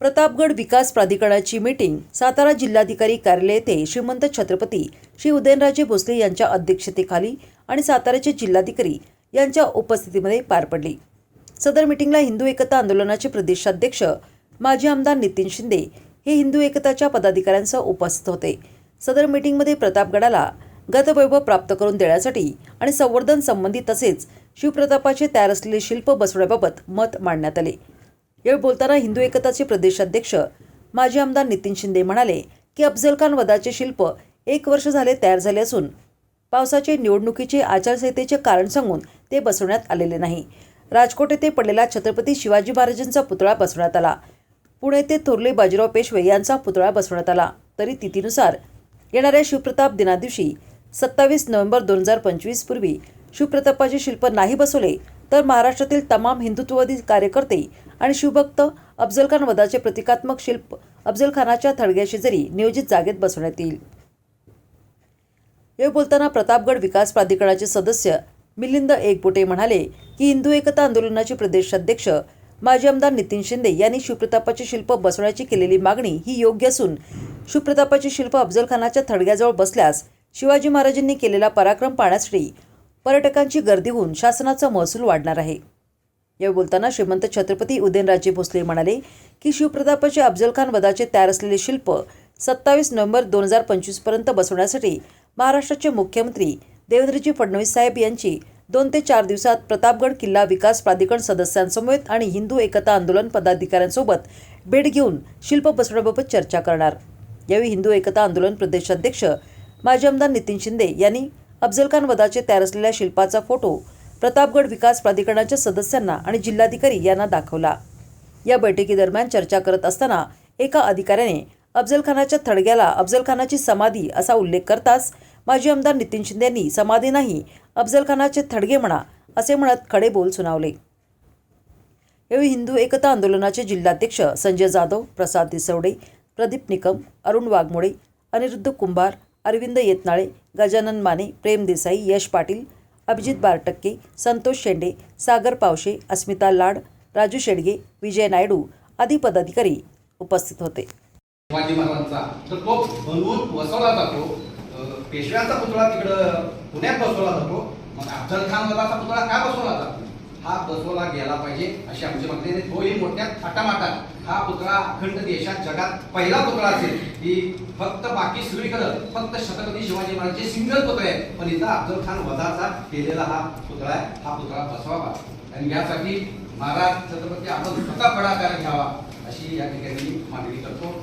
प्रतापगड विकास प्राधिकरणाची मीटिंग सातारा जिल्हाधिकारी कार्यालय येथे श्रीमंत छत्रपती श्री उदयनराजे भोसले यांच्या अध्यक्षतेखाली आणि साताऱ्याचे जिल्हाधिकारी यांच्या उपस्थितीमध्ये पार पडली. सदर मीटिंगला हिंदू एकता आंदोलनाचे प्रदेशाध्यक्ष माजी आमदार नितीन शिंदे हे हिंदू एकताच्या पदाधिकाऱ्यांसह उपस्थित होते. सदर मीटिंगमध्ये प्रतापगडाला गतवैभव प्राप्त करून देण्यासाठी आणि संवर्धन संबंधी तसेच शिवप्रतापाचे तयार असलेले शिल्प बसवण्याबाबत मत मांडण्यात आले. यावेळी बोलताना हिंदू एकताचे प्रदेशाध्यक्ष माजी आमदार नितीन शिंदे म्हणाले की अफजल खान वधाचे शिल्प एक वर्ष झाले तयार झाले असून पावसाचे निवडणुकीचे आचारसंहितेचे कारण सांगून ते बसवण्यात आलेले नाही. राजकोट येथे पडलेला छत्रपती शिवाजी महाराजांचा पुतळा बसवण्यात आला. पुणे येथे थोरले बाजीराव पेशवे यांचा पुतळा बसवण्यात आला. तरी तिथीनुसार येणाऱ्या शिवप्रताप दिनादिवशी सत्तावीस नोव्हेंबर दोन हजार पंचवीस पूर्वी शिवप्रतापाचे शिल्प नाही बसवले तर महाराष्ट्रातील तमाम हिंदुत्ववादी कार्यकर्ते आणि शिवभक्त अफजल खान वधाचे प्रतिकात्मक शिल्प अफजल खानाच्या थडग्याशेजारी नियोजित जागेत बसवण्यात येईल. यावेळी बोलताना प्रतापगड विकास प्राधिकरणाचे सदस्य मिलिंद एकबोटे म्हणाले की हिंदू एकता आंदोलनाचे प्रदेशाध्यक्ष माजी आमदार नितीन शिंदे यांनी शिवप्रतापाचे शिल्प बसवण्याची केलेली मागणी ही योग्य असून शिवप्रतापाचे शिल्प अफजल खानाच्या थडग्याजवळ बसल्यास शिवाजी महाराजांनी केलेला पराक्रम पाहण्यासाठी पर्यटकांची गर्दी होऊन शासनाचा महसूल वाढणार आहे. यावेळी बोलताना श्रीमंत छत्रपती उदयनराजे भोसले म्हणाले की शिवप्रतापाचे अफजल खान वदाचे तयार असलेले शिल्प सत्तावीस नोव्हेंबर दोन हजार पंचवीसपर्यंत बसवण्यासाठी महाराष्ट्राचे मुख्यमंत्री देवेंद्रजी फडणवीस साहेब यांची दोन ते चार दिवसात प्रतापगड किल्ला विकास प्राधिकरण सदस्यांसमवेत आणि हिंदू एकता आंदोलन पदाधिकाऱ्यांसोबत भेट घेऊन शिल्प बसवण्याबाबत चर्चा करणार. यावेळी हिंदू एकता आंदोलन प्रदेशाध्यक्ष माजी आमदार नितीन शिंदे यांनी अफजल खान वधाचे तयार असलेल्या शिल्पाचा फोटो प्रतापगड विकास प्राधिकरणाच्या सदस्यांना आणि जिल्हाधिकारी यांना दाखवला. या बैठकीदरम्यान चर्चा करत असताना एका अधिकाऱ्याने अफजल खानाच्या थडग्याला अफजल खानाची समाधी असा उल्लेख करताच माजी आमदार नितीन शिंदे यांनी समाधी नाही अफजल खानाचे थडगे म्हणा असे म्हणत खडे बोल सुनावले. यावेळी हिंदू एकता आंदोलनाचे जिल्हाध्यक्ष संजय जाधव प्रसाद दिसवडे प्रदीप निकम अरुण वाघमोडे अनिरुद्ध कुंभार अरविंद येतनाळे गजानन माने प्रेम देसाई यश पाटील अभिजित बारटक्के संतोष शेंडे सागर पावशे अस्मिता लाड राजू शेडगे विजय नायडू आदी पदाधिकारी उपस्थित होते. शिवाजी महाराजांचा. तर तो बनवून बसवला जातो. पेशव्यांचा पुतळा तिकडं पुण्यात बसवला जातो. मग अफजल खान वधाचा पुतळा का बसवला जातो? हा बसवला गेला पाहिजे अशी आमची मागणी आहे तोही मोठ्या थाटामाटात हा पुतळा अखंड देशात जगात पहिला पुतळा असेल. की फक्त बाकी सगळीकडं फक्त छत्रपती शिवाजी महाराजांचे सिंगल पुतळे आहेत. पण इथं अफजल खान वधाचा केलेला हा पुतळा आहे. हा पुतळा बसवावा आणि यासाठी महाराज छत्रपती आपण स्वतः पुढाकार घ्यावा अशी या ठिकाणी मागणी करतो.